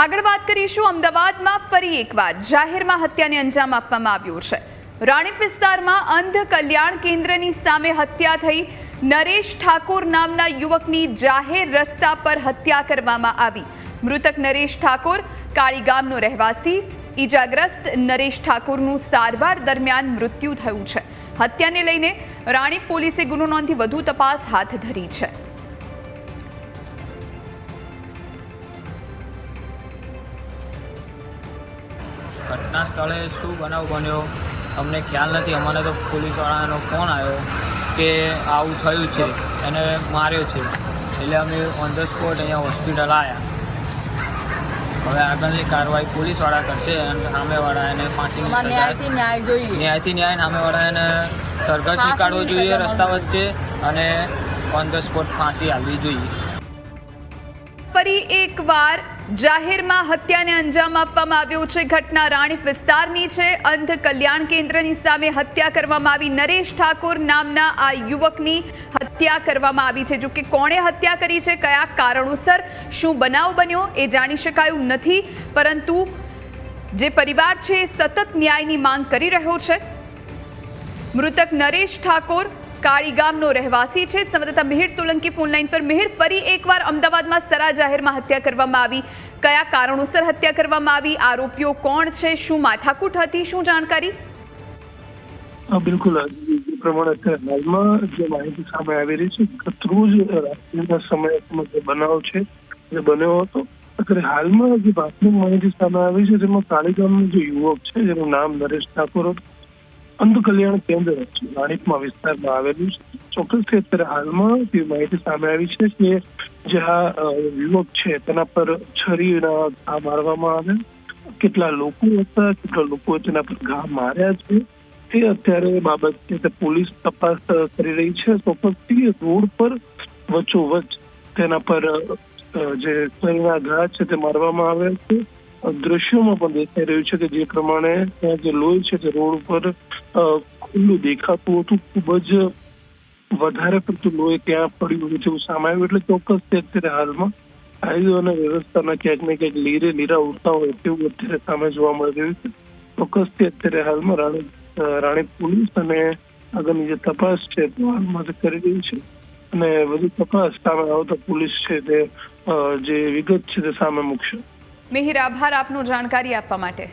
આગળ વાત કરીશું અમદાવાદમાં ફરી એકવાર. જાહેરમાં હત્યાને અંજામ આપવામાં આવ્યો છે. રાણીપ વિસ્તારમાં અંધ કલ્યાણ કેન્દ્રની સામે હત્યા થઈ નરેશ ઠાકોર નામના યુવકની જાહેર રસ્તા પર હત્યા કરવામાં આવી. મૃતક નરેશ ઠાકોર કાળી ગામનો રહેવાસી. ઈજાગ્રસ્ત નરેશ ઠાકોરનું સારવાર દરમિયાન મૃત્યુ થયું છે. હત્યાને લઈને રાણીપ પોલીસે ગુનો નોંધી વધુ તપાસ હાથ ધરી છે. ઘટના સ્થળે શું બનાવ બન્યો અમને ખ્યાલ નથી. અમને તો પોલીસવાળાનો ફોન આવ્યો કે આવું થયું છે એને માર્યો છે. એટલે અમે ઓન ધ સ્પોટ અહીંયા હોસ્પિટલ આવ્યા હવે આગળની કાર્યવાહી પોલીસવાળા કરશે અને સામેવાળા એને ફાંસી ન્યાયથી ન્યાય જોઈએ. ન્યાયથી ન્યાય સામેવાળા એને સરઘસ નીકાળવો જોઈએ રસ્તા વચ્ચે અને ઓન ધ સ્પોટ ફાંસી આવવી જોઈએ. ફરી એકવાર જાહેરમાં હત્યાને અંજામ આપવામાં આવ્યો છે. ઘટના રાણીપ વિસ્તારની છે. અંધ કલ્યાણ કેન્દ્રની સામે હત્યા કરવામાં આવી. નરેશ ઠાકોર નામના આ યુવકની હત્યા કરવામાં આવી છે. જો કે કોણે હત્યા કરી છે? કયા કારણોસર? શું બનાવ બન્યો? એ જાણી શકાયું નથી. પરંતુ જે પરિવાર છે સતત ન્યાયની માંગ કરી રહ્યો છે. મૃતક નરેશ ઠાકોર કાળી ગામનો રહેવાસી છે. સંવાદદાતા મિહિર સોલંકી ફોનલાઈન પર. મિહિર, ફરી એકવાર અમદાવાદમાં સરા જાહેરમાં હત્યા કરવામાં આવી. કયા કારણોસર હત્યા કરવામાં આવી? આરોપીઓ કોણ છે? શું માથાકૂટ હતી? શું જાણકારી? બિલકુલ. પ્રમાણે અત્યારે હાલમાં જે માહિતી સામે આવી રહી છે ગત રોજ રાત્રિના સમયમાં જે બનાવ છે, જે બન્યો હતો. અત્યારે હાલમાં જે પ્રાથમિક માહિતી સામે આવી છે, તેમાં કાળીગામનો જે યુવક છે, જેનું નામ નરેશ ઠાકોર હતું. અંધ કલ્યાણ કેન્દ્ર રાણીપમાં વિસ્તારમાં આવેલું છે. ચોક્કસથી હાલમાં તે માહિતી સામે આવી છે કે જે આ યુવક છે તેના પર છરીના ઘા મારવામાં આવે કેટલા લોકો હતા, કેટલા લોકો તેના પર ઘા માર્યા છે. તે અત્યારે બાબત તે પોલીસ તપાસ કરી રહી છે. ચોક્કસથી રોડ પર વચ્ચોવચ્ચ તેના પર જે છરીના ઘા છે તે મારવામાં આવ્યા છે. દ્રશ્યોમાં પણ દેખાઈ રહ્યું છે કે જે પ્રમાણે ત્યાં જે લોહી છે તે રોડ ઉપર ખુલ્લું દેખાતું હતું, ખૂબ જ વધારે પડતું લોહી ત્યાં પડ્યું હોય છે એવું એટલે ચોક્કસ તે અત્યારે હાલમાં કાયદો અને વ્યવસ્થાના ક્યાંક ને ક્યાંક લીરે લીરા ઉડતા હોય તેવું અત્યારે સામે જોવા મળી રહ્યું છે. ચોક્કસથી અત્યારે હાલમાં રાણી રાણી પોલીસ અને આગળની જે તપાસ છે તે હાલમાં કરી રહી છે. અને વધુ તપાસ સામે આવતા પોલીસ છે તે જે વિગત છે તે સામે મૂકશે. મિહિર, આભાર આપનું જાણકારી આપવા માટે.